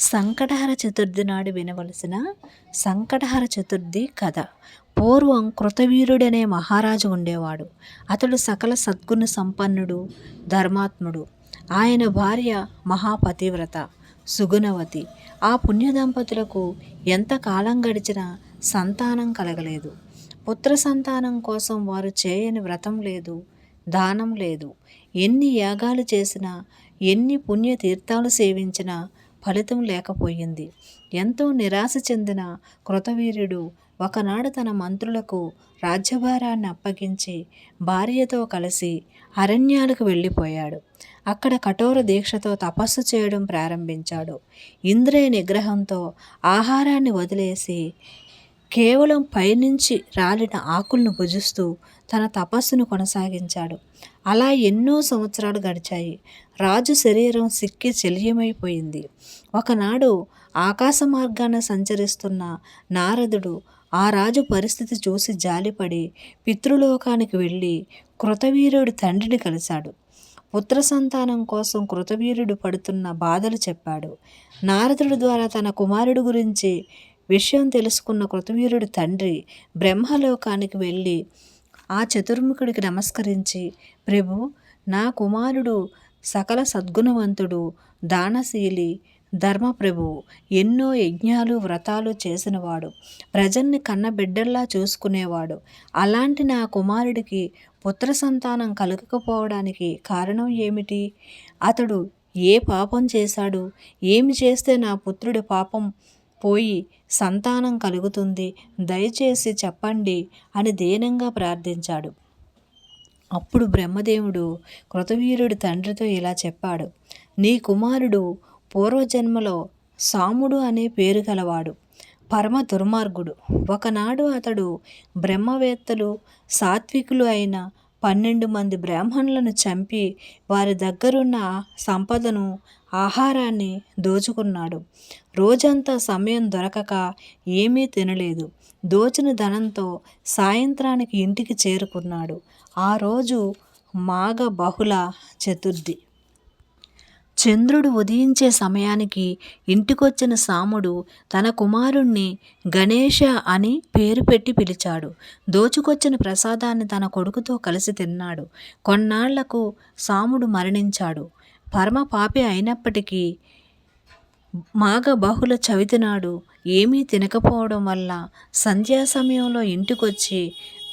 సంకటహర చతుర్థి నాడు వినవలసిన సంకటహర చతుర్థి కథ. పూర్వం కృతవీరుడనే మహారాజు ఉండేవాడు. అతడు సకల సద్గుణ సంపన్నుడు ధర్మాత్ముడు. ఆయన భార్య మహాపతివ్రత సుగుణవతి. ఆ పుణ్య దంపతులకు ఎంత కాలం గడిచినా సంతానం కలగలేదు. పుత్ర సంతానం కోసం వారు చేయని వ్రతం లేదు దానం లేదు. ఎన్ని యాగాలు చేసినా ఎన్ని పుణ్యతీర్థాలు సేవించినా ఫలితం లేకపోయింది. ఎంతో నిరాశ చెందిన కృతవీర్యుడు ఒకనాడు తన మంత్రులకు రాజ్యభారాన్ని అప్పగించి భార్యతో కలిసి అరణ్యాలకు వెళ్ళిపోయాడు. అక్కడ కఠోర దీక్షతో తపస్సు చేయడం ప్రారంభించాడు. ఇంద్రియ నిగ్రహంతో ఆహారాన్ని వదిలేసి కేవలం పైనుంచి రాలిన ఆకులను భుజిస్తూ తన తపస్సును కొనసాగించాడు. అలా ఎన్నో సంవత్సరాలు గడిచాయి. రాజు శరీరం సిక్కి చెలియమైపోయింది. ఒకనాడు ఆకాశ మార్గాన సంచరిస్తున్న నారదుడు ఆ రాజు పరిస్థితి చూసి జాలిపడి పితృలోకానికి వెళ్ళి కృతవీరుడి తండ్రిని కలిశాడు. పుత్ర సంతానం కోసం కృతవీరుడు పడుతున్న బాధలు చెప్పాడు. నారదుడి ద్వారా తన కుమారుడు గురించి విషయం తెలుసుకున్న కృతవీరుడి తండ్రి బ్రహ్మలోకానికి వెళ్ళి ఆ చతుర్ముఖుడికి నమస్కరించి ప్రభు నా కుమారుడు సకల సద్గుణవంతుడు దానశీలి ధర్మప్రభువు ఎన్నో యజ్ఞాలు వ్రతాలు చేసినవాడు ప్రజల్ని కన్నబిడ్డల్లా చూసుకునేవాడు. అలాంటి నా కుమారుడికి పుత్ర సంతానం కలగకపోవడానికి కారణం ఏమిటి? అతడు ఏ పాపం చేశాడు? ఏమి చేస్తే నా పుత్రుడి పాపం పోయి సంతానం కలుగుతుంది దయచేసి చెప్పండి అని దీనంగా ప్రార్థించాడు. అప్పుడు బ్రహ్మదేవుడు కృతవీరుడి తండ్రితో ఇలా చెప్పాడు నీ కుమారుడు పూర్వజన్మలో సాముడు అనే పేరు గలవాడు పరమ దుర్మార్గుడు. ఒకనాడు అతడు బ్రహ్మవేత్తలు సాత్వికులు అయిన పన్నెండు మంది బ్రాహ్మణులను చంపి వారి దగ్గరున్న సంపదను ఆహారాన్ని దోచుకున్నాడు. రోజంతా సమయం దొరకక ఏమీ తినలేదు. దోచిన ధనంతో సాయంత్రానికి ఇంటికి చేరుకున్నాడు. ఆ రోజు మాఘ బహుళ చతుర్థి. చంద్రుడు ఉదయించే సమయానికి ఇంటికొచ్చిన సాముడు తన కుమారుణ్ణి గణేష అని పేరు పెట్టి పిలిచాడు. దోచుకొచ్చిన ప్రసాదాన్ని తన కొడుకుతో కలిసి తిన్నాడు. కొన్నాళ్ళకు సాముడు మరణించాడు. పరమ పాపి అయినప్పటికీ మాఘ బహుళ చవితి నాడు ఏమీ తినకపోవడం వల్ల సంధ్యా సమయంలో ఇంటికొచ్చి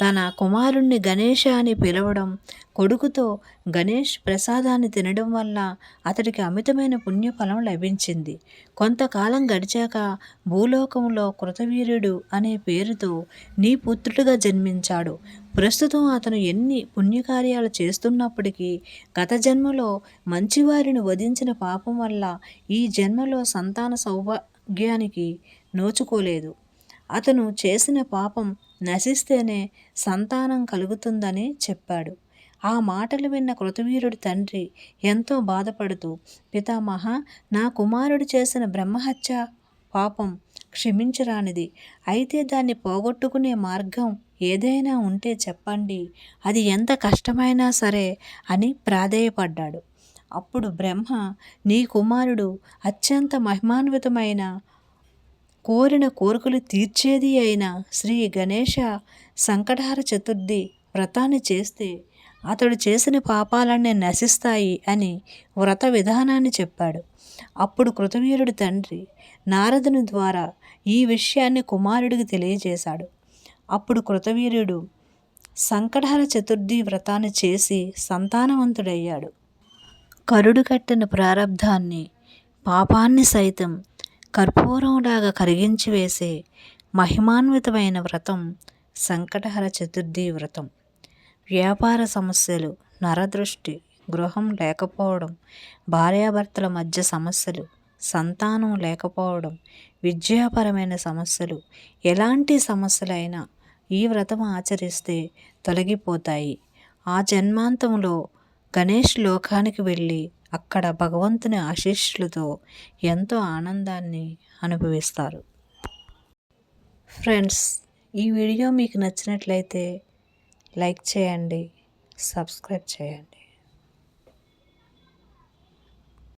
తన కుమారుణ్ణి గణేష అని పిలవడం కొడుకుతో గణేష్ ప్రసాదాన్ని తినడం వల్ల అతడికి అమితమైన పుణ్యఫలం లభించింది. కొంతకాలం గడిచాక భూలోకంలో కృతవీర్యుడు అనే పేరుతో నీ పుత్రుడిగా జన్మించాడు. ప్రస్తుతం అతను ఎన్ని పుణ్యకార్యాలు చేస్తున్నప్పటికీ గత జన్మలో మంచివారిని వధించిన పాపం వల్ల ఈ జన్మలో సంతాన సౌభాగ్యానికి నోచుకోలేదు. అతను చేసిన పాపం నశిస్తేనే సంతానం కలుగుతుందని చెప్పాడు. ఆ మాటలు విన్న కృతవీరుడి తండ్రి ఎంతో బాధపడుతూ పితామహ నా కుమారుడు చేసిన బ్రహ్మహత్య పాపం క్షమించరానిది. అయితే దాన్ని పోగొట్టుకునే మార్గం ఏదైనా ఉంటే చెప్పండి. అది ఎంత కష్టమైనా సరే అని ప్రాధేయపడ్డాడు. అప్పుడు బ్రహ్మ నీ కుమారుడు అత్యంత మహిమాన్వితమైన కోరిన కోరికలు తీర్చేది అయిన శ్రీ గణేష సంకటహార చతుర్థి వ్రతాన్ని చేస్తే అతడు చేసిన పాపాలన్నీ నశిస్తాయి అని వ్రత విధానాన్ని చెప్పాడు. అప్పుడు కృతవీరుడి తండ్రి నారదుని ద్వారా ఈ విషయాన్ని కుమారుడికి తెలియజేశాడు. అప్పుడు కృతవీరుడు సంకటహర చతుర్థి వ్రతాన్ని చేసి సంతానవంతుడయ్యాడు. కరుడు కట్టిన ప్రారంధాన్ని పాపాన్ని సైతం కర్పూరంలాగా కరిగించి వేసే మహిమాన్వితమైన వ్రతం సంకటహర చతుర్థి వ్రతం. వ్యాపార సమస్యలు నరదృష్టి గృహం లేకపోవడం భార్యాభర్తల మధ్య సమస్యలు సంతానం లేకపోవడం విద్యాపరమైన సమస్యలు ఎలాంటి సమస్యలైనా ఈ వ్రతం ఆచరిస్తే తొలగిపోతాయి. ఆ జన్మాంతంలో గణేష్ లోకానికి వెళ్ళి అక్కడ భగవంతుని ఆశీస్సులతో ఎంతో ఆనందాన్ని అనుభవిస్తారు. ఫ్రెండ్స్ ఈ వీడియో మీకు నచ్చినట్లయితే లైక్ చేయండి సబ్స్క్రైబ్ చేయండి.